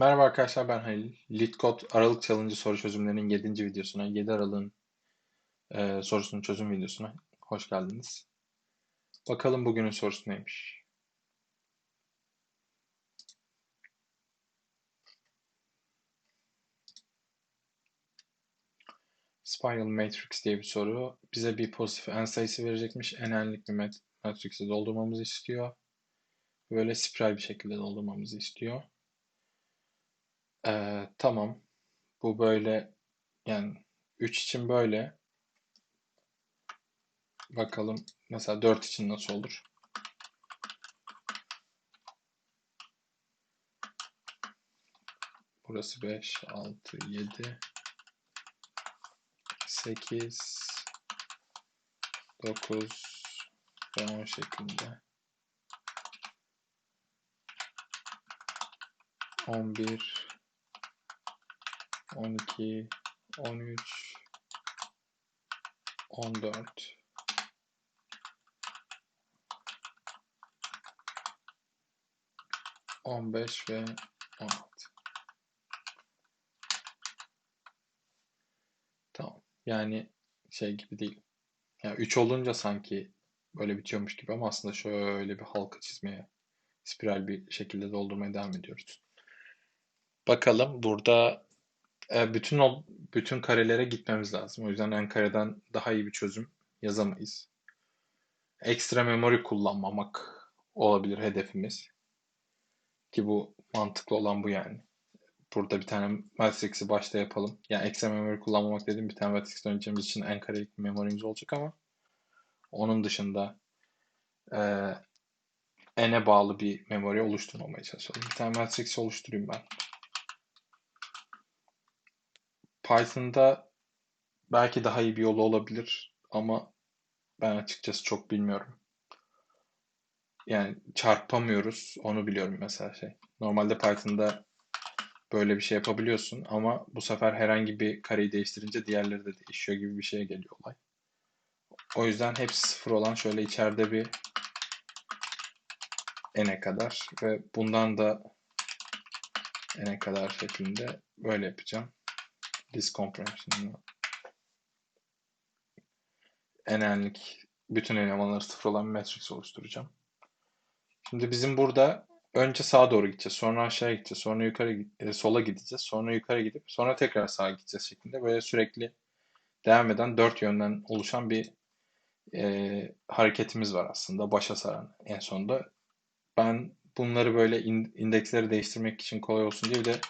Merhaba arkadaşlar ben Halil. LeetCode Aralık Challenge soru çözümlerinin 7. videosuna, 7 Aralık'ın e, sorusunun çözüm videosuna hoş geldiniz. Bakalım bugünün sorusu neymiş? Spiral Matrix diye bir soru. Bize bir pozitif n sayısı verecekmiş. n enlik bir matrix'i doldurmamızı istiyor. Böyle spiral bir şekilde doldurmamızı istiyor. Ee, tamam. Bu böyle yani 3 için böyle. Bakalım mesela 4 için nasıl olur? Burası 5, 6, 7, 8, 9 ve 10 şeklinde. 11 12 13 14 15 ve 16 Tamam. Yani şey gibi değil. Yani 3 olunca sanki böyle bitiyormuş gibi ama aslında şöyle bir halka çizmeye, spiral bir şekilde doldurmaya devam ediyoruz. Bakalım burada e, bütün o bütün karelere gitmemiz lazım. O yüzden en kareden daha iyi bir çözüm yazamayız. Ekstra memori kullanmamak olabilir hedefimiz. Ki bu mantıklı olan bu yani. Burada bir tane matrix'i başta yapalım. Yani ekstra memori kullanmamak dediğim bir tane matrix döneceğimiz için en karelik bir memorimiz olacak ama onun dışında e, n'e bağlı bir memori oluşturmamaya çalışalım. Bir tane matrix oluşturayım ben. Python'da belki daha iyi bir yolu olabilir ama ben açıkçası çok bilmiyorum. Yani çarpamıyoruz. Onu biliyorum mesela şey. Normalde Python'da böyle bir şey yapabiliyorsun ama bu sefer herhangi bir kareyi değiştirince diğerleri de değişiyor gibi bir şeye geliyor olay. O yüzden hepsi sıfır olan şöyle içeride bir n'e kadar ve bundan da n'e kadar şeklinde böyle yapacağım. Disk compression'ı n'enlik bütün elemanları sıfır olan bir matrix oluşturacağım. Şimdi bizim burada önce sağa doğru gideceğiz, sonra aşağı gideceğiz, sonra yukarı e, sola gideceğiz, sonra yukarı gidip sonra tekrar sağa gideceğiz şeklinde böyle sürekli devam eden dört yönden oluşan bir e, hareketimiz var aslında başa saran en sonunda. Ben bunları böyle in, indeksleri değiştirmek için kolay olsun diye bir de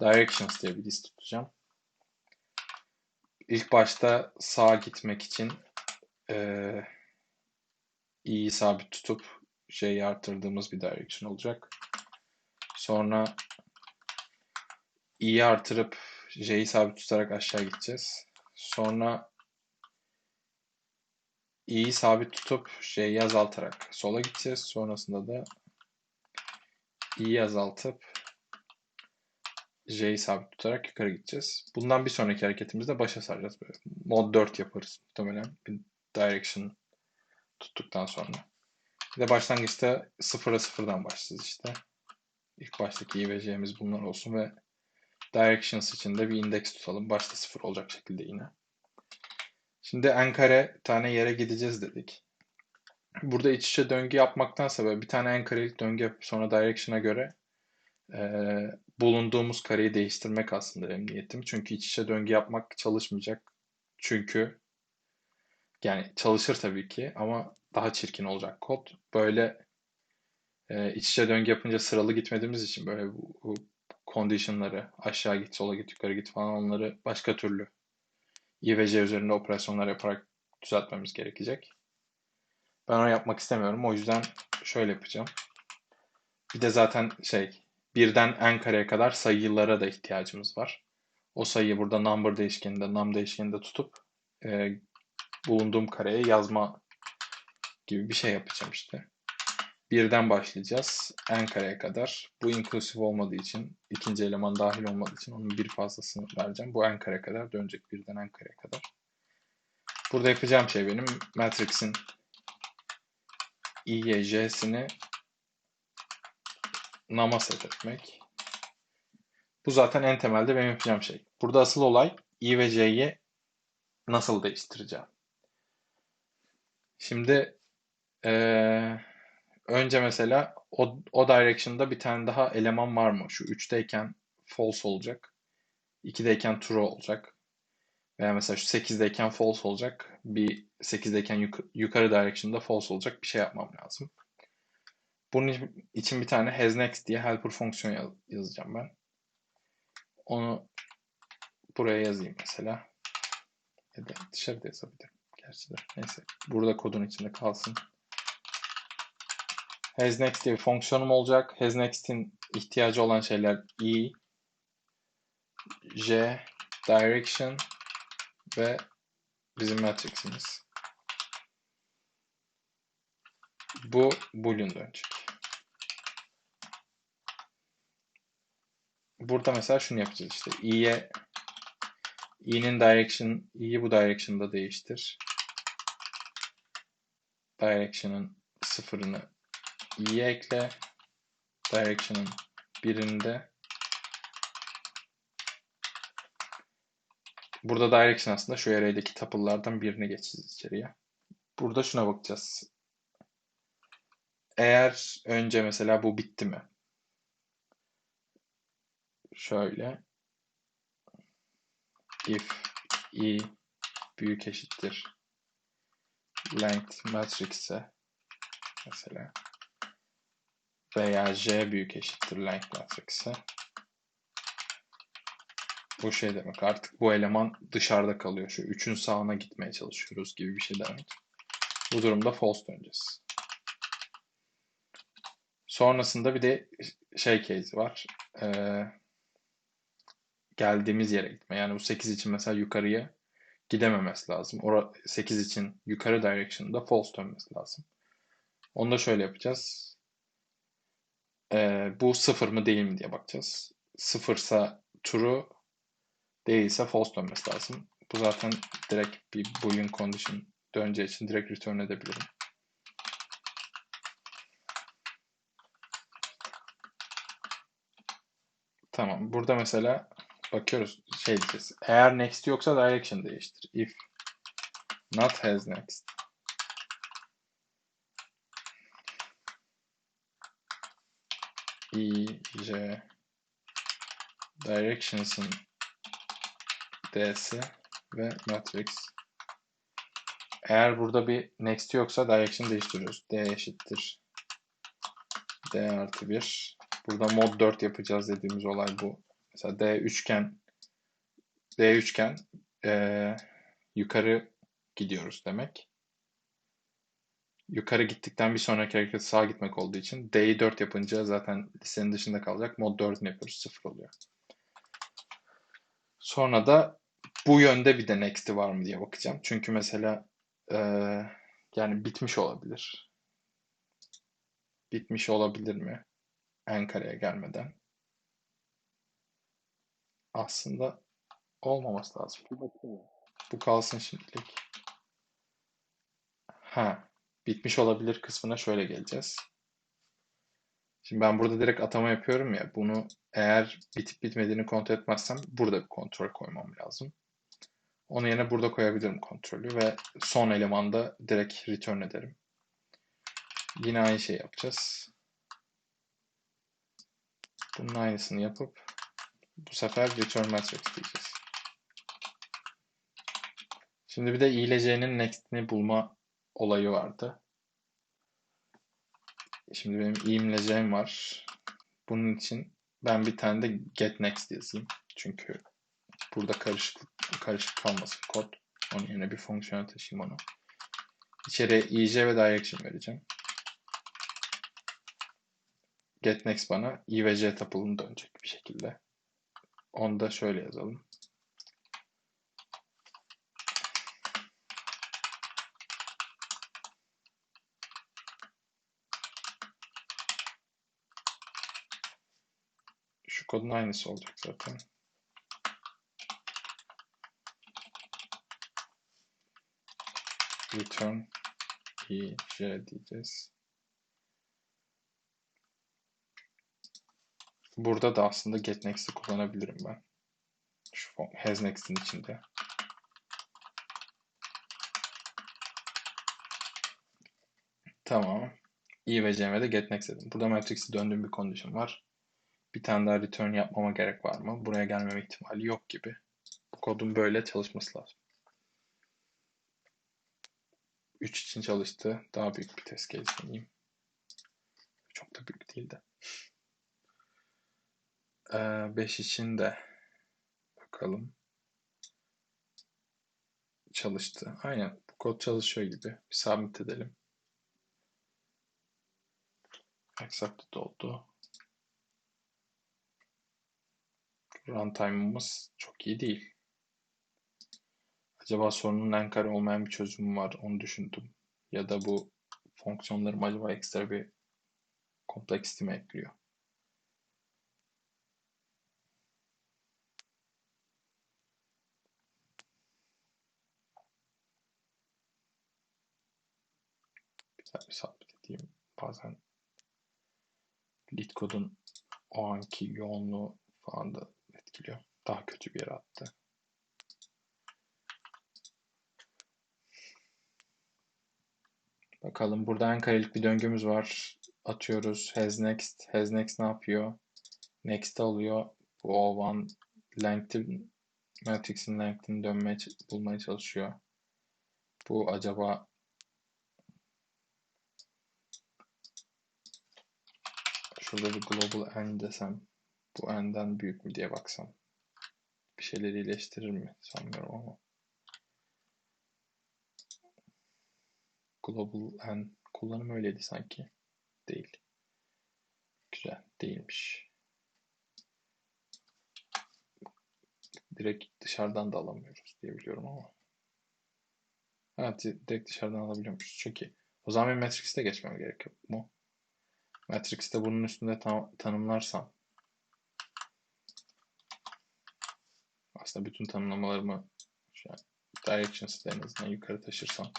directions diye bir list tutacağım. İlk başta sağa gitmek için e, i'yi sabit tutup şeyi arttırdığımız bir direction olacak. Sonra i'yi artırıp j'yi sabit tutarak aşağı gideceğiz. Sonra i'yi sabit tutup j'yi azaltarak sola gideceğiz. Sonrasında da i'yi azaltıp j'yi sabit tutarak yukarı gideceğiz. Bundan bir sonraki hareketimizde başa saracağız. Böyle mod 4 yaparız muhtemelen. Bir direction tuttuktan sonra. Bir de başlangıçta sıfıra sıfırdan başlayacağız işte. İlk baştaki i ve j'miz bunlar olsun ve directions için de bir indeks tutalım. Başta sıfır olacak şekilde yine. Şimdi n kare tane yere gideceğiz dedik. Burada iç içe döngü yapmaktansa böyle bir tane n karelik döngü yapıp sonra direction'a göre e, bulunduğumuz kareyi değiştirmek aslında benim niyetim. Çünkü iç içe döngü yapmak çalışmayacak. Çünkü yani çalışır tabii ki ama daha çirkin olacak kod. Böyle e, iç içe döngü yapınca sıralı gitmediğimiz için böyle bu, bu condition'ları aşağı git, sola git, yukarı git falan onları başka türlü i ve j üzerinde operasyonlar yaparak düzeltmemiz gerekecek. Ben onu yapmak istemiyorum. O yüzden şöyle yapacağım. Bir de zaten şey birden n kareye kadar sayılara da ihtiyacımız var. O sayıyı burada number değişkeninde, num değişkeninde tutup e, bulunduğum kareye yazma gibi bir şey yapacağım işte. Birden başlayacağız. n kareye kadar. Bu inclusive olmadığı için, ikinci eleman dahil olmadığı için onun bir fazlasını vereceğim. Bu n kare kadar dönecek birden n kareye kadar. Burada yapacağım şey benim matrix'in i'ye j'sini nama set etmek. Bu zaten en temelde benim yapacağım şey. Burada asıl olay i ve c'yi nasıl değiştireceğim. Şimdi ee, önce mesela o, o direction'da bir tane daha eleman var mı? Şu 3'teyken false olacak. 2'deyken true olacak. Veya mesela şu 8'deyken false olacak. Bir 8'deyken yuk yukarı direction'da false olacak bir şey yapmam lazım. Bunun için bir tane hasNext diye helper fonksiyon yazacağım ben. Onu buraya yazayım mesela. Ya da dışarıda yazabilirim. Gerçi de neyse. Burada kodun içinde kalsın. HasNext diye bir fonksiyonum olacak. HasNext'in ihtiyacı olan şeyler i, j, direction ve bizim matriximiz. Bu boolean dönecek. Burada mesela şunu yapacağız işte. i'ye i'nin direction, i'yi bu direction'da değiştir. Direction'ın sıfırını i'ye ekle. Direction'ın birinde Burada direction aslında şu array'deki tuple'lardan birini geçeceğiz içeriye. Burada şuna bakacağız. Eğer önce mesela bu bitti mi? Şöyle if i büyük eşittir length matrix'e mesela veya j büyük eşittir length matrix'e bu şey demek artık bu eleman dışarıda kalıyor. Şu üçün sağına gitmeye çalışıyoruz gibi bir şey demek. Bu durumda false döneceğiz. Sonrasında bir de şey case var. Ee, geldiğimiz yere gitme. Yani bu 8 için mesela yukarıya gidememesi lazım. Ora 8 için yukarı direction'da false dönmesi lazım. Onu da şöyle yapacağız. Ee, bu sıfır mı değil mi diye bakacağız. Sıfırsa true, değilse false dönmesi lazım. Bu zaten direkt bir boolean condition döneceği için direkt return edebilirim. Tamam. Burada mesela bakıyoruz şey diyeceğiz. Eğer next yoksa direction değiştir. If not has next. i, j directions'ın d'si ve matrix. Eğer burada bir next yoksa direction değiştiriyoruz. d eşittir d artı 1. Burada mod 4 yapacağız dediğimiz olay bu. Mesela d üçgen d üçgen e, yukarı gidiyoruz demek. Yukarı gittikten bir sonraki hareket sağa gitmek olduğu için d'yi 4 yapınca zaten listenin dışında kalacak. Mod 4'ünü yapıyoruz. 0 oluyor. Sonra da bu yönde bir de next'i var mı diye bakacağım. Çünkü mesela e, yani bitmiş olabilir. Bitmiş olabilir mi? Ankara'ya gelmeden. Aslında olmaması lazım. Bu kalsın şimdilik. Ha, bitmiş olabilir kısmına şöyle geleceğiz. Şimdi ben burada direkt atama yapıyorum ya. Bunu eğer bitip bitmediğini kontrol etmezsem burada bir kontrol koymam lazım. Onun yerine burada koyabilirim kontrolü ve son elemanda direkt return ederim. Yine aynı şey yapacağız. Bunun aynısını yapıp bu sefer return matrix diyeceğiz. Şimdi bir de i ile next'ini bulma olayı vardı. Şimdi benim i'm ile var. Bunun için ben bir tane de get next yazayım. Çünkü burada karışık karışık kalmasın kod. Onun yerine bir fonksiyon taşıyayım onu. İçeriye ij ve direction vereceğim. Get next bana i ve j tuple'ını dönecek bir şekilde. Onu da şöyle yazalım. Şu kodun aynısı olacak zaten. Return i j diyeceğiz. Burada da aslında getNext'i kullanabilirim ben. Şu hasNext'in içinde. Tamam. i ve c'me de getNext dedim. Burada matrix'i döndüğüm bir condition var. Bir tane daha return yapmama gerek var mı? Buraya gelmeme ihtimali yok gibi. Bu kodun böyle çalışması lazım. 3 için çalıştı. Daha büyük bir test case deneyeyim. Çok da büyük değil de. 5 ee, için de bakalım. Çalıştı. Aynen. Bu kod çalışıyor gibi. Bir submit edelim. Accepted oldu. Runtime'ımız çok iyi değil. Acaba sorunun en kare olmayan bir çözümü var onu düşündüm. Ya da bu fonksiyonlarım acaba ekstra bir complexity mi ekliyor? Güzel bir sabit edeyim. Bazen lead kodun o anki yoğunluğu falan da etkiliyor. Daha kötü bir yere attı. Bakalım burada en karelik bir döngümüz var. Atıyoruz. Has next. Has next ne yapıyor? Next alıyor. Bu O1 length'in matrix'in length'ini dönmeye bulmaya çalışıyor. Bu acaba şurada bir global n desem bu n'den büyük mü diye baksam bir şeyleri iyileştirir mi sanmıyorum ama Global N kullanımı öyleydi sanki. Değil. Güzel. Değilmiş. Direkt dışarıdan da alamıyoruz diye biliyorum ama. Evet direkt dışarıdan alabiliyormuşuz. Çok iyi. O zaman bir Matrix'te geçmem gerek yok mu? Matrix'te bunun üstünde tan tanımlarsam aslında bütün tanımlamalarımı şu an directions'da en azından yukarı taşırsam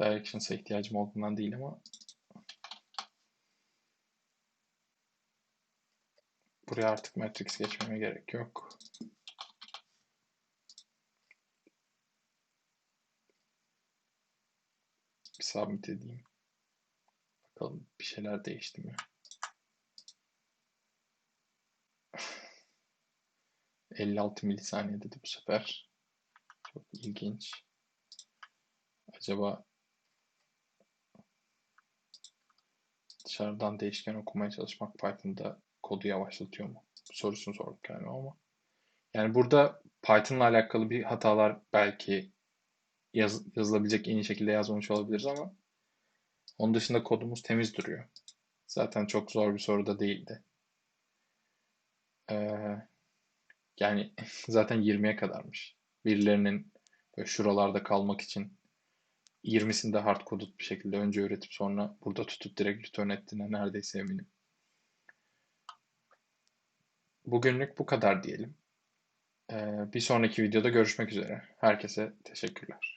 Directions'a ihtiyacım olduğundan değil ama buraya artık matrix geçmeme gerek yok. Bir submit edeyim. Bakalım bir şeyler değişti mi? ...56 milisaniye dedi bu sefer. Çok ilginç. Acaba dışarıdan değişken okumaya çalışmak Python'da kodu yavaşlatıyor mu? Sorusunu sorduk yani ama. Yani burada Python'la alakalı bir hatalar belki yaz, yazılabilecek en iyi şekilde yazmamış olabiliriz ama onun dışında kodumuz temiz duruyor. Zaten çok zor bir soru da değildi. Ee, yani zaten 20'ye kadarmış. Birilerinin böyle şuralarda kalmak için 20'sinde hard coded bir şekilde önce öğretip sonra burada tutup direkt return ettiğine neredeyse eminim. Bugünlük bu kadar diyelim. Ee, bir sonraki videoda görüşmek üzere. Herkese teşekkürler.